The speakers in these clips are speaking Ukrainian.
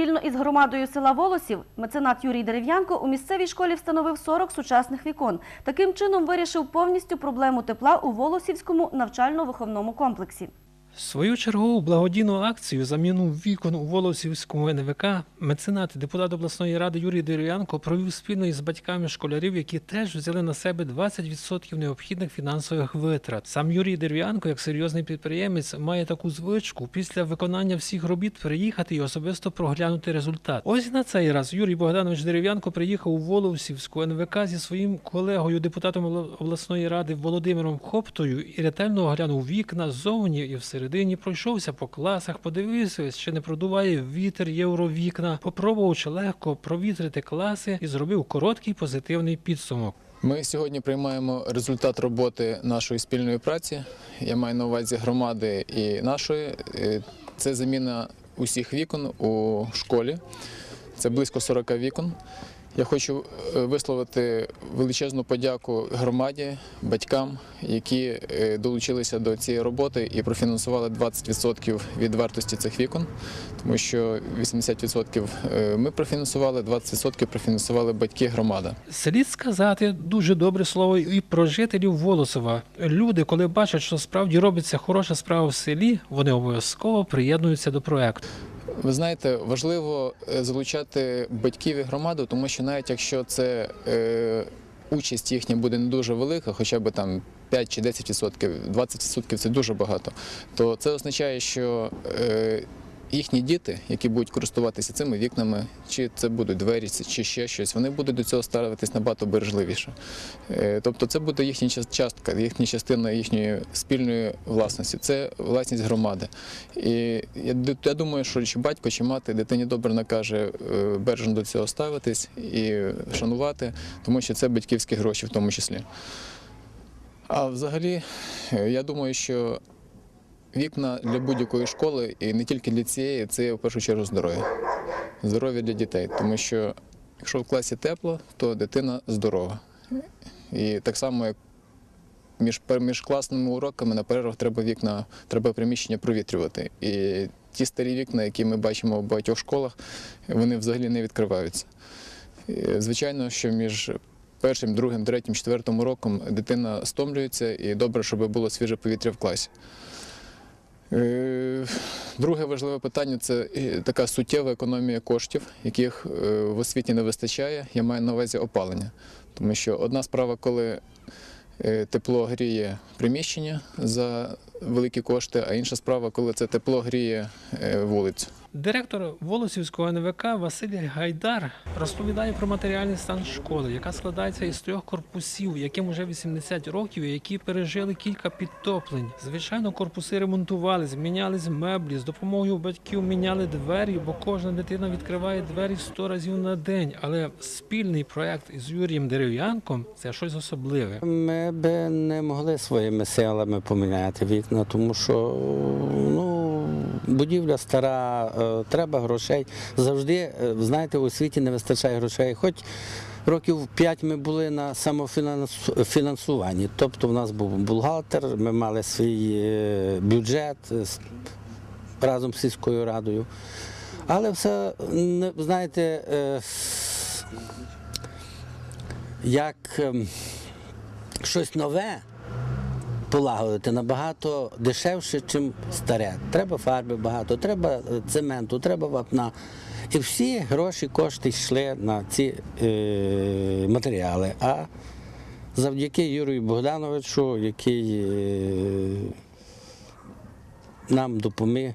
Спільно із громадою села Волосів меценат Юрій Дерев'янко у місцевій школі встановив 40 сучасних вікон. Таким чином вирішив повністю проблему тепла у Волосівському навчально-виховному комплексі. Свою чергову благодійну акцію заміну вікон у Волосівському НВК меценат депутат обласної ради Юрій Дерев'янко провів спільно із батьками школярів, які теж взяли на себе 20% необхідних фінансових витрат. Сам Юрій Дерев'янко, як серйозний підприємець, має таку звичку після виконання всіх робіт приїхати і особисто проглянути результат. Ось на цей раз Юрій Богданович Дерев'янко приїхав у Волосівську НВК зі своїм колегою, депутатом обласної ради Володимиром Хоптою і ретельно оглянув вікна ззовні і всередині пройшовся по класах, подивився, чи не продуває вітер євровікна, попробував чи легко провітрити класи і зробив короткий позитивний підсумок. Ми сьогодні приймаємо результат роботи нашої спільної праці. Я маю на увазі громади і нашої. Е, Це заміна усіх вікон у школі. Це близько 40 вікон. Я хочу е, висловити величезну подяку громаді, батькам, які е, долучилися до цієї роботи і профінансували 20% від вартості цих вікон, тому що 80% е, ми профінансували, 20% профінансували батьки громада. Слід сказати дуже добре слово і про жителів Волосова. Люди, коли бачать, що справді робиться хороша справа в селі, вони обов'язково приєднуються до проекту. Ви знаєте, важливо е, залучати батьків і громаду, тому що навіть якщо це е, участь їхня буде не дуже велика, хоча б там 5 чи 10%, 20% це дуже багато, то це означає, що е, їхні діти, які будуть користуватися цими вікнами, чи це будуть двері, чи ще щось, вони будуть до цього ставитись набагато бережливіше. Е, Тобто це буде їхня частка, їхня частина їхньої спільної власності. Це власність громади. І я, думаю, що чи батько, чи мати дитині добре накаже е, бережно до цього ставитись і шанувати, тому що це батьківські гроші в тому числі. А взагалі, е, я думаю, що вікна для будь-якої школи, і не тільки для цієї, це в першу чергу здоров'я. Здоров'я для дітей. Тому що якщо в класі тепло, то дитина здорова. І так само, як між, між класними уроками на перервах треба вікна, треба приміщення провітрювати. І ті старі вікна, які ми бачимо в багатьох школах, вони взагалі не відкриваються. І, Звичайно, що між першим, другим, третім, четвертим уроком дитина стомлюється і добре, щоб було свіже повітря в класі. Е, Друге важливе питання це е, така суттєва економія коштів, яких е, в освіті не вистачає. Я маю на увазі опалення. Тому що одна справа, коли тепло гріє приміщення за великі кошти, а інша справа, коли це тепло гріє вулицю. Директор Волосівського НВК Василь Гайдар розповідає про матеріальний стан школи, яка складається із трьох корпусів, яким уже 80 років, які пережили кілька підтоплень. Звичайно, корпуси ремонтували, змінялись меблі, з допомогою батьків міняли двері, бо кожна дитина відкриває двері 100 разів на день. Але спільний проект із Юрієм Дерев'янком це щось особливе. Ми би не могли своїми силами поміняти вікна, тому що ну, будівля стара, е, треба грошей. Завжди, е, знаєте, у світі не вистачає грошей. Хоч років п'ять ми були на самофінансуванні. Тобто в нас був бухгалтер, ми мали свій е, бюджет разом з сільською радою. Але все, знаєте, як ем, щось нове полагодити набагато дешевше, ніж старе. Треба фарби багато, треба е, цементу, треба вапна. І всі гроші, кошти йшли на ці е, матеріали. А завдяки Юрію Богдановичу, який е, нам допоміг,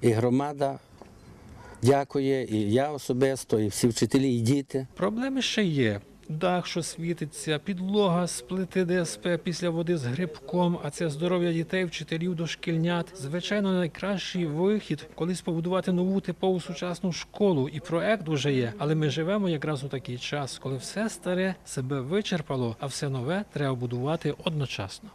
і громада дякує, і я особисто, і всі вчителі, і діти. Проблеми ще є. Дах, що світиться, підлога з плити ДСП після води з грибком, а це здоров'я дітей, вчителів, дошкільнят. Звичайно, найкращий вихід колись побудувати нову типову сучасну школу. І проект уже є. Але ми живемо якраз у такий час, коли все старе себе вичерпало, а все нове треба будувати одночасно.